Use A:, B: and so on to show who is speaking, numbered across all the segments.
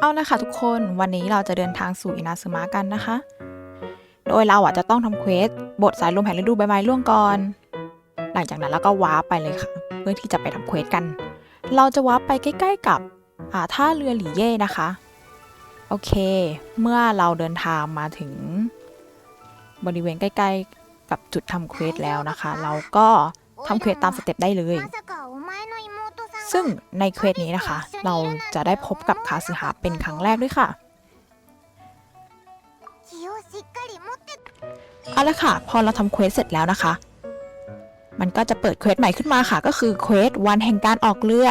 A: เอานะคะทุกคนวันนี้เราจะเดินทางสู่อินาซึมะกันนะคะ โดยเราอะจะต้องทำเควสบทสายลมแห่งฤดูใบไม้ร่วงก่อน หลังจากนั้นเราก็ว้าไปเลยค่ะ เพื่อที่จะไปทำเควสกัน เราจะว้าไปใกล้ ๆ กับอ่าท่าเรือหลี่เย่นะคะ โอเค เมื่อเราเดินทางมาถึง บริเวณใกล้ ๆ กับจุดทำเควสแล้วนะคะ เราก็ทำเควสตามสเต็ปได้เลย ซึ่งในเควสนี้นะคะ เราจะได้พบกับคาสึฮะเป็นครั้งแรกด้วยค่ะเอาละค่ะ พอเราทำเควสเสร็จแล้วนะคะ มันก็จะเปิดเควสใหม่ขึ้นมาค่ะ ก็คือเควสวันแห่งการออกเรือ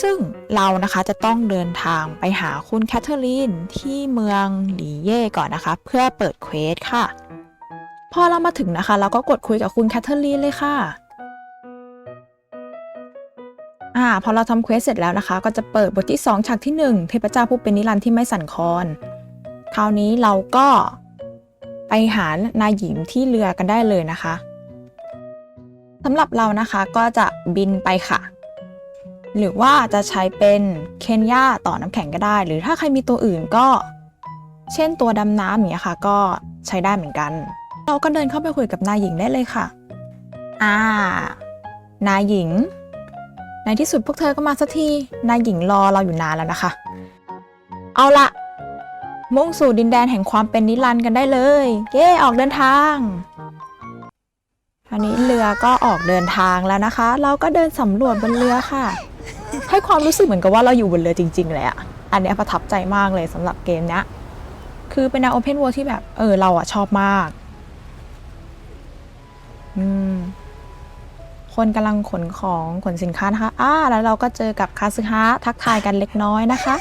A: ซึ่งเรานะคะจะต้องเดินทางไปหาคุณแคทเธอรีนที่เมืองหลีเย่ก่อนนะคะ เพื่อเปิดเควสค่ะ พอเรามาถึงนะคะ เราก็กดคุยกับคุณแคทเธอรีนเลยค่ะ อ่าพอเราทำเควสเสร็จแล้วนะคะ ก็จะเปิดบทที่ 2 ฉากที่ 1 เทพเจ้าผู้เป็นนิรันดร์ที่ไม่สั่นคลอน คราวนี้เราก็ไปหานายหญิงที่เรือกันได้เลยนะคะสำหรับเรานะคะก็จะบินไปค่ะ หรือว่าจะใช้เป็นเคนยาต่อน้ำแข็งก็ได้ หรือถ้าใครมีตัวอื่นก็ เช่นตัวดำน้ำอย่างเงี้ยค่ะ ก็ใช้ได้เหมือนกัน เราก็เดินเข้าไปคุยกับนายหญิงได้เลยค่ะ อ่า นายหญิง ในที่สุดพวกเธอก็มาสักที นายหญิงรอเราอยู่นานแล้วนะคะ เอาละ มุ่งสู่ดินแดนแห่งความเป็นนิรันดร์กันได้เลย เย้ออกเดินทางอันนี้เรือก็ออกเดินทางแล้วนะคะ เราก็เดินสำรวจบนเรือค่ะ ให้ความรู้สึกเหมือนกับว่าเราอยู่บนเรือจริง ๆ เลยอะอันนี้ประทับใจมากเลยสำหรับเกมเนี้ยคือเป็นแนว Open World ที่แบบ เออ เราอะชอบมาก อืม คนกำลังขนของขนสินค้านะคะอ่าแล้วเราก็เจอกับคาซึฮะทักทายกันเล็กน้อยนะคะ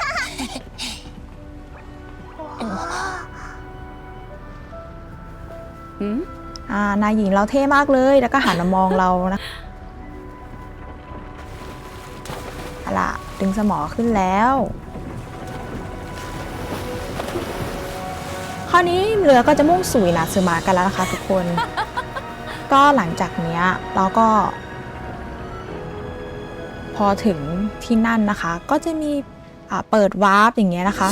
A: อ่านายหญิงเราเท่มากเลยแล้วก็หันมามองเรานะเอาล่ะดึงสมอขึ้นแล้วคราวนี้เรือก็จะมุ่งสู่อินาซึมะกันแล้วนะคะทุกคน ก็หลังจากเนี้ยเราก็ พอถึงที่นั่นนะคะ ก็จะมีอ่าเปิดวาร์ปอย่างเงี้ยนะคะ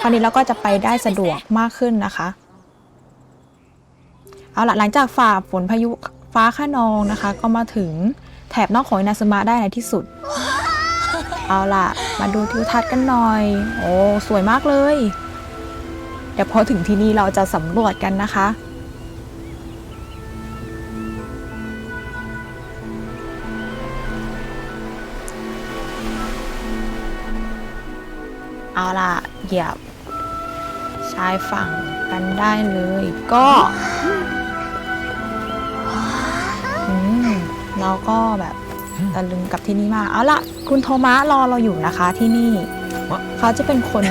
A: คราวนี้เราก็จะไปได้สะดวกมากขึ้นนะคะเอาละหลังจากฝ่าฝนพายุฟ้าขนองนะคะ ก็มาถึงแถบนอกของอินาซมะได้ในที่สุด เอาล่ะ มาดูทิวทัศน์กันหน่อย โอ้ สวยมากเลย เดี๋ยวพอถึงที่นี่เราจะสำรวจกันนะคะ เอาล่ะเหยียบชายฝั่งกันได้เลยก็อืมเราก็แบบตะลึงกับที่นี่มาก เอาล่ะ คุณโทมัสรอเราอยู่นะคะที่นี่ เขาจะเป็นคน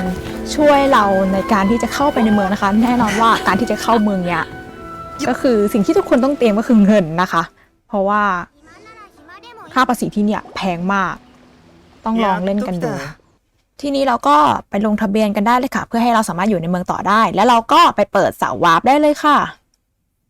A: ช่วยเราในการที่จะเข้าไปในเมืองนะคะ แน่นอนว่าการที่จะเข้าเมืองเนี้ยก็คือสิ่งที่ทุกคนต้องเตรียมก็คือเงินนะคะ เพราะว่าค่าภาษีที่เนี่ยแพงมาก ต้องลองเล่นกันดู ทีนี้เราก็ไปลงทะเบียนกันได้เลยค่ะ เพื่อให้เราสามารถอยู่ในเมืองต่อได้ แล้วเราก็ไปเปิดเสาวาร์ปได้เลยค่ะ